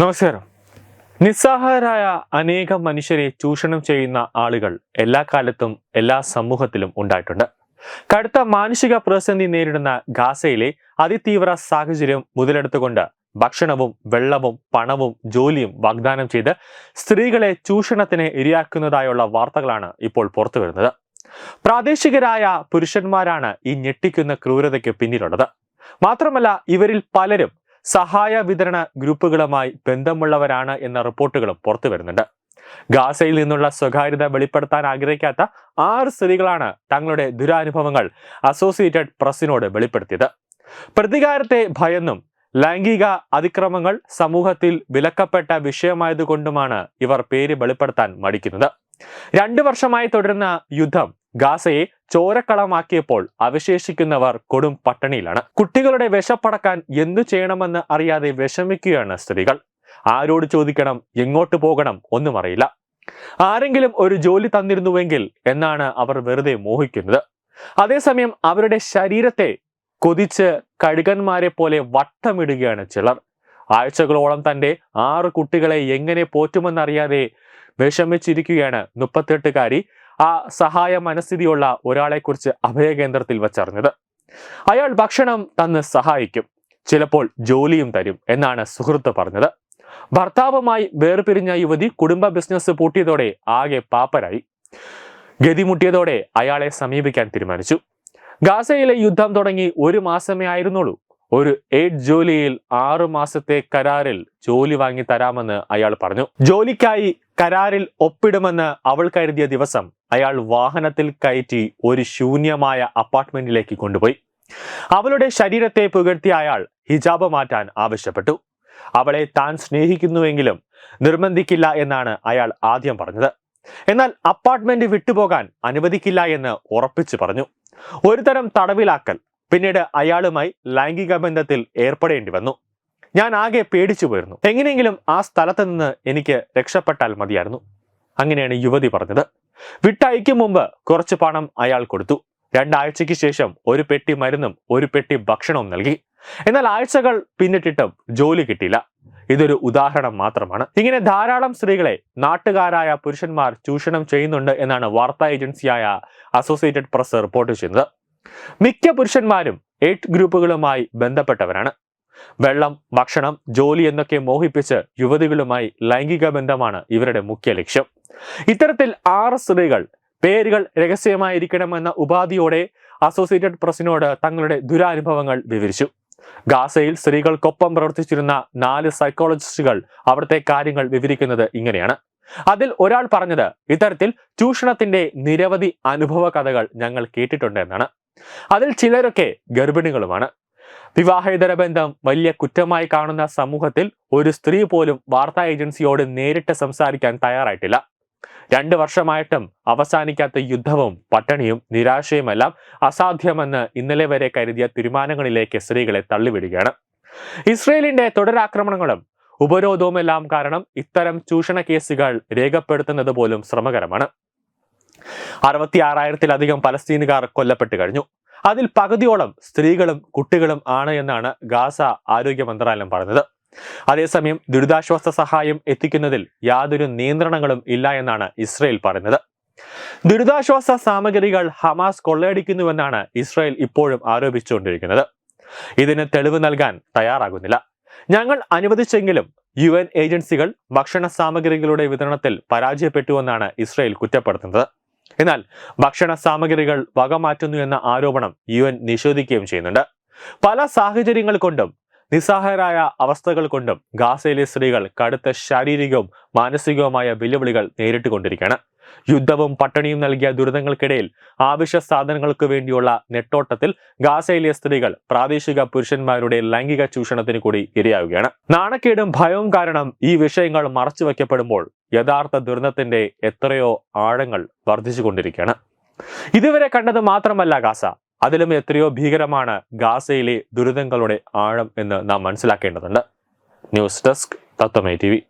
നമസ്കാരം. നിസ്സഹായരായ അനേകം മനുഷ്യരെ ചൂഷണം ചെയ്യുന്ന ആളുകൾ എല്ലാ കാലത്തും എല്ലാ സമൂഹത്തിലും ഉണ്ടായിട്ടുണ്ട്. കടുത്ത മാനുഷിക പ്രതിസന്ധി നേരിടുന്ന ഗാസയിലെ അതിതീവ്ര സാഹചര്യം മുതലെടുത്തുകൊണ്ട് ഭക്ഷണവും വെള്ളവും പണവും ജോലിയും വാഗ്ദാനം ചെയ്ത് സ്ത്രീകളെ ചൂഷണത്തിന് ഇരയാക്കുന്നതായുള്ള വാർത്തകളാണ് ഇപ്പോൾ പുറത്തു വരുന്നത്. പ്രാദേശികരായ പുരുഷന്മാരാണ് ഈ ഞെട്ടിക്കുന്ന ക്രൂരതയ്ക്ക് പിന്നിലുള്ളത്. മാത്രമല്ല ഇവരിൽ പലരും സഹായ വിതരണ ഗ്രൂപ്പുകളുമായി ബന്ധമുള്ളവരാണ് എന്ന റിപ്പോർട്ടുകളും പുറത്തു വരുന്നുണ്ട്. ഗാസയിൽ നിന്നുള്ള സ്വകാര്യത വെളിപ്പെടുത്താൻ ആഗ്രഹിക്കാത്ത ആറ് സ്ത്രീകളാണ് തങ്ങളുടെ ദുരാനുഭവങ്ങൾ അസോസിയേറ്റഡ് പ്രസിനോട് വെളിപ്പെടുത്തിയത്. പ്രതികാരത്തെ ഭയന്നും ലൈംഗിക അതിക്രമങ്ങൾ സമൂഹത്തിൽ വിലക്കപ്പെട്ട വിഷയമായതുകൊണ്ടുമാണ് ഇവർ പേര് വെളിപ്പെടുത്താൻ മടിക്കുന്നത്. രണ്ടു വർഷമായി തുടരുന്ന യുദ്ധം ഗാസയെ ചോരക്കളമാക്കിയപ്പോൾ അവശേഷിക്കുന്നവർ കൊടും പട്ടിണിയിലാണ്. കുട്ടികളുടെ വിശപ്പടക്കാൻ എന്തു ചെയ്യണമെന്ന് അറിയാതെ വിഷമിക്കുകയാണ് സ്ത്രീകൾ. ആരോട് ചോദിക്കണം എങ്ങോട്ട് പോകണം ഒന്നും അറിയില്ല. ആരെങ്കിലും ഒരു ജോലി തന്നിരുന്നുവെങ്കിൽ എന്നാണ് അവർ വെറുതെ മോഹിക്കുന്നത്. അതേസമയം അവരുടെ ശരീരത്തെ കൊതിച്ച് കഴുകന്മാരെ പോലെ വട്ടമിടുകയാണ് ചിലർ. ആഴ്ചകളോളം തന്റെ ആറ് കുട്ടികളെ എങ്ങനെ പോറ്റുമെന്നറിയാതെ വിഷമിച്ചിരിക്കുകയാണ് മുപ്പത്തെട്ടുകാരി. ആ സഹായ മനസ്ഥിതിയുള്ള ഒരാളെക്കുറിച്ച് അഭയകേന്ദ്രത്തിൽ വച്ചറിഞ്ഞത്. അയാൾ ഭക്ഷണം തന്ന് സഹായിക്കും ചിലപ്പോൾ ജോലിയും തരും എന്നാണ് സുഹൃത്ത് പറഞ്ഞത്. ഭർത്താവുമായി വേർപിരിഞ്ഞ യുവതി കുടുംബ ബിസിനസ് പൂട്ടിയതോടെ ആകെ പാപ്പരായി. ഗതിമുട്ടിയതോടെ അയാളെ സമീപിക്കാൻ തീരുമാനിച്ചു. ഗാസയിലെ യുദ്ധം തുടങ്ങി ഒരു മാസമേ ആയിരുന്നുള്ളൂ. ഒരു എയ്ഡ് ജോലിയിൽ ആറു മാസത്തെ കരാറിൽ ജോലി വാങ്ങി തരാമെന്ന് അയാൾ പറഞ്ഞു. ജോലിക്കായി കരാറിൽ ഒപ്പിടുമെന്ന് അവൾ കരുതിയ ദിവസം അയാൾ വാഹനത്തിൽ കയറ്റി ഒരു ശൂന്യമായ അപ്പാർട്ട്മെന്റിലേക്ക് കൊണ്ടുപോയി. അവളുടെ ശരീരത്തെ പുകഴ്ത്തിയ അയാൾ ഹിജാബ് മാറ്റാൻ ആവശ്യപ്പെട്ടു. അവളെ താൻ സ്നേഹിക്കുന്നുവെങ്കിലും നിർബന്ധിക്കില്ല എന്നാണ് അയാൾ ആദ്യം പറഞ്ഞത്. എന്നാൽ അപ്പാർട്ട്മെന്റ് വിട്ടുപോകാൻ അനുവദിക്കില്ല എന്ന് ഉറപ്പിച്ചു പറഞ്ഞു. ഒരുതരം തടവിലാക്കൽ പിന്നീട് അയാളുമായി ലൈംഗിക ബന്ധത്തിൽ ഏർപ്പെടേണ്ടി വന്നു. ഞാൻ ആകെ പേടിച്ചു പോയിരുന്നു. എങ്ങനെയെങ്കിലും ആ സ്ഥലത്ത് നിന്ന് എനിക്ക് രക്ഷപ്പെട്ടാൽ മതിയായിരുന്നു. അങ്ങനെയാണ് യുവതി പറഞ്ഞത്. വിട്ടയക്കും മുമ്പ് കുറച്ച് പണം അയാൾ കൊടുത്തു. രണ്ടാഴ്ചയ്ക്ക് ശേഷം ഒരു പെട്ടി മരുന്നും ഒരു പെട്ടി ഭക്ഷണവും നൽകി. എന്നാൽ ആഴ്ചകൾ പിന്നിട്ടിട്ടും ജോലി കിട്ടിയില്ല. ഇതൊരു ഉദാഹരണം മാത്രമാണ്. ഇങ്ങനെ ധാരാളം സ്ത്രീകളെ നാട്ടുകാരായ പുരുഷന്മാർ ചൂഷണം ചെയ്യുന്നുണ്ട് എന്നാണ് വാർത്താ ഏജൻസിയായ അസോസിയേറ്റഡ് പ്രസ് റിപ്പോർട്ട് ചെയ്യുന്നത്. മിക്ക പുരുഷന്മാരും എയ്റ്റ് ഗ്രൂപ്പുകളുമായി ബന്ധപ്പെട്ടവരാണ്. വെള്ളം ഭക്ഷണം ജോലി എന്നൊക്കെ മോഹിപ്പിച്ച് യുവതികളുമായി ലൈംഗിക ബന്ധമാണ് ഇവരുടെ മുഖ്യ ലക്ഷ്യം. ഇത്തരത്തിൽ ആറ് സ്ത്രീകൾ പേരുകൾ രഹസ്യമായിരിക്കണമെന്ന ഉപാധിയോടെ അസോസിയേറ്റഡ് പ്രസിനോട് തങ്ങളുടെ ദുരാനുഭവങ്ങൾ വിവരിച്ചു. ഗാസയിൽ സ്ത്രീകൾക്കൊപ്പം പ്രവർത്തിച്ചിരുന്ന നാല് സൈക്കോളജിസ്റ്റുകൾ അവിടുത്തെ കാര്യങ്ങൾ വിവരിക്കുന്നത് ഇങ്ങനെയാണ്. അതിൽ ഒരാൾ പറഞ്ഞത് ഇത്തരത്തിൽ ചൂഷണത്തിന്റെ നിരവധി അനുഭവ കഥകൾ ഞങ്ങൾ കേട്ടിട്ടുണ്ട് എന്നാണ്. അതിൽ ചിലരൊക്കെ ഗർഭിണികളുമാണ്. വിവാഹേതര ബന്ധം വലിയ കുറ്റമായി കാണുന്ന സമൂഹത്തിൽ ഒരു സ്ത്രീ പോലും വാർത്താ ഏജൻസിയോട് നേരിട്ട് സംസാരിക്കാൻ തയ്യാറായിട്ടില്ല. രണ്ട് വർഷമായിട്ടും അവസാനിക്കാത്ത യുദ്ധവും പട്ടണിയും നിരാശയുമെല്ലാം അസാധ്യമെന്ന് ഇന്നലെ വരെ കരുതിയ തീരുമാനങ്ങളിലേക്ക് സ്ത്രീകളെ തള്ളിവിടുകയാണ്. ഇസ്രയേലിന്റെ തുടരാക്രമണങ്ങളും ഉപരോധവുമെല്ലാം കാരണം ഇത്തരം ചൂഷണ കേസുകൾ രേഖപ്പെടുത്തുന്നത് പോലും ശ്രമകരമാണ്. അറുപത്തി ആറായിരത്തിലധികം പലസ്തീനുകാർ കൊല്ലപ്പെട്ട് കഴിഞ്ഞു. അതിൽ പകുതിയോളം സ്ത്രീകളും കുട്ടികളും ആണ് എന്നാണ് ഗാസ ആരോഗ്യ മന്ത്രാലയം പറഞ്ഞത്. അതേസമയം ദുരിതാശ്വാസ സഹായം എത്തിക്കുന്നതിൽ യാതൊരു നിയന്ത്രണങ്ങളും ഇല്ല എന്നാണ് ഇസ്രയേൽ പറയുന്നത്. ദുരിതാശ്വാസ സാമഗ്രികൾ ഹമാസ് കൊള്ളയടിക്കുന്നുവെന്നാണ് ഇസ്രയേൽ ഇപ്പോഴും ആരോപിച്ചുകൊണ്ടിരിക്കുന്നത്. ഇതിന് തെളിവ് നൽകാൻ തയ്യാറാകുന്നില്ല. ഞങ്ങൾ അനുവദിച്ചെങ്കിലും യു എൻ ഏജൻസികൾ ഭക്ഷണ സാമഗ്രികളുടെ വിതരണത്തിൽ പരാജയപ്പെട്ടുവെന്നാണ് ഇസ്രയേൽ കുറ്റപ്പെടുത്തുന്നത്. എന്നാൽ ഭക്ഷണ സാമഗ്രികൾ വകമാറ്റുന്നു എന്ന ആരോപണം യു എൻ നിഷേധിക്കുകയും ചെയ്യുന്നുണ്ട്. പല സാഹചര്യങ്ങൾ കൊണ്ടും നിസ്സഹായരായ അവസ്ഥകൾ കൊണ്ടും ഗാസയിലെ സ്ത്രീകൾ കടുത്ത ശാരീരികവും മാനസികവുമായ വെല്ലുവിളികൾ നേരിട്ടുകൊണ്ടിരിക്കുകയാണ്. യുദ്ധവും പട്ടിണിയും നൽകിയ ദുരിതങ്ങൾക്കിടയിൽ ആവശ്യ സാധനങ്ങൾക്ക് വേണ്ടിയുള്ള നെട്ടോട്ടത്തിൽ ഗാസയിലെ സ്ത്രീകൾ പ്രാദേശിക പുരുഷന്മാരുടെ ലൈംഗിക ചൂഷണത്തിന് കൂടി ഇരയാവുകയാണ്. നാണക്കേടും ഭയവും കാരണം ഈ വിഷയങ്ങൾ മറച്ചു വയ്ക്കപ്പെടുമ്പോൾ യഥാർത്ഥ ദുരന്തത്തിന്റെ എത്രയോ ആഴങ്ങൾ വർദ്ധിച്ചുകൊണ്ടിരിക്കുകയാണ്. ഇതുവരെ കണ്ടത് മാത്രമല്ല ഗാസ അതിലും എത്രയോ ഭീകരമാണ് ഗാസയിലെ ദുരിതങ്ങളുടെ ആഴം എന്ന് നാം മനസ്സിലാക്കേണ്ടതുണ്ട്. News desk തത്വമേ T